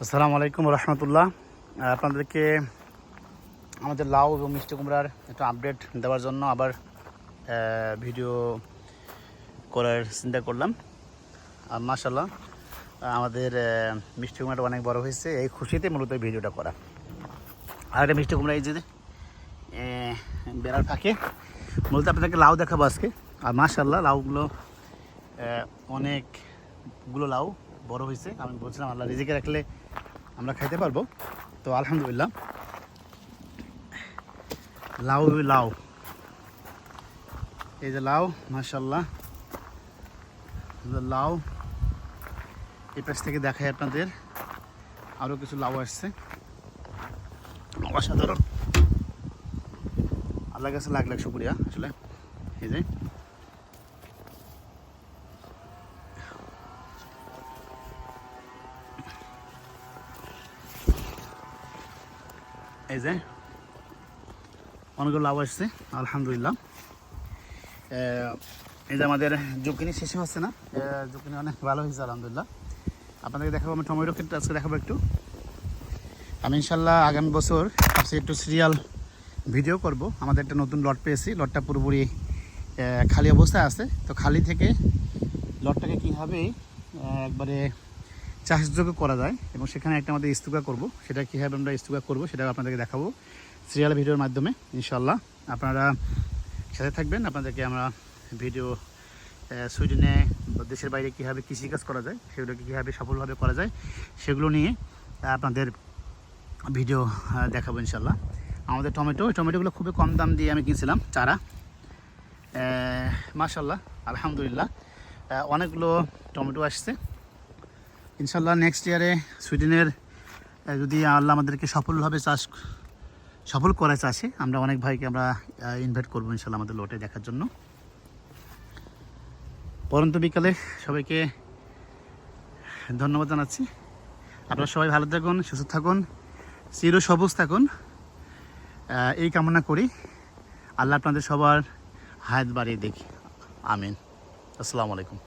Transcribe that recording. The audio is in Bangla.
আসসালামু আলাইকুম রহমতুল্লাহ। আপনাদেরকে আমাদের লাউ এবং মিষ্টি কুমড়ার একটু আপডেট দেওয়ার জন্য আবার ভিডিও করার চিন্তা করলাম। আর মাসাল্লাহ আমাদের মিষ্টি কুমড়াটা অনেক বড় হয়েছে। এই খুশিতে মূলত ভিডিওটা করা। আর একটা মিষ্টি কুমড়া এই যে বেড়ার ফাঁকে। মূলত আপনাদেরকে লাউ দেখাবো আজকে। আর মাসাল্লাহ লাউগুলো অনেকগুলো লাউ বড় হয়েছে। আমি বলছিলাম, আল্লাহ রিজিকে রাখলে আমরা খাইতে পারব। তো আলহামদুলিল্লাহ। লাউ লাউ। এই যে লাউ মাসাল্লাহ লাউ। এই পাশ থেকে দেখাই আপনাদের। আরও কিছু লাউ আসছে। অসাধারণ। আল্লাহ কাছে লাখ লাখ শুক্রিয়া, আসলে। এই যে। এই যে, অনেকগুলো লাভ আসছে, আলহামদুলিল্লাহ। এই যে আমাদের জুকিনি শেষে হচ্ছে না? জুকিনি অনেক ভালো হয়েছে, আলহামদুলিল্লাহ। আপনাদেরকে দেখাবো আমি টমেটো ক্ষেত্রে আজকে দেখাবো একটু। আমি ইনশাল্লাহ আগামী বছর ভাবছি একটু সিরিয়াল ভিডিও করব। আমাদের একটা নতুন লট পেয়েছি, লটটা পুরোপুরি খালি অবস্থায় আছে। তো খালি থেকে লটটাকে কীভাবে একবারে চাষযোগ্য করা যায় এবং সেখানে একটা আমাদের ইস্তুকা করব। সেটা কীভাবে আমরা ইস্তুকা করব সেটা আপনাদেরকে দেখাবো সিরিয়াল ভিডিওর মাধ্যমে ইনশাল্লাহ আপনারা সাথে থাকবেন, আপনাদেরকে আমরা ভিডিও সুইডেনে দেশের বাইরে কীভাবে কৃষিকাজ করা যায়, সেগুলোকে কীভাবে সফলভাবে করা যায়, সেগুলো নিয়ে আপনাদের ভিডিও দেখাবো ইনশাল্লাহ আমাদের টমেটো টমেটোগুলো খুবই কম দাম দিয়ে আমি কিনছিলাম, চারা। মাশাল্লাহ আলহামদুলিল্লাহ। অনেকগুলো টমেটো আসছে। ইনশাল্লাহ নেক্সট ইয়ারে সুইডেনের যদি আল্লাহ আমাদেরকে সফলভাবে চাষ, সফল করে চাষে, আমরা অনেক ভাইকে আমরা ইনভাইট করব ইনশাল্লাহ আমাদের লোটে দেখার জন্য। পরন্ত বিকালে সবাইকে ধন্যবাদ জানাচ্ছি। আপনারা সবাই ভালো থাকুন, সুস্থ থাকুন, চির সবুজ থাকুন। এই কামনা করি। আল্লাহ আপনাদের সবার হায়াত বাড়িয়ে দেখি আমিন। আসসালামু আলাইকুম।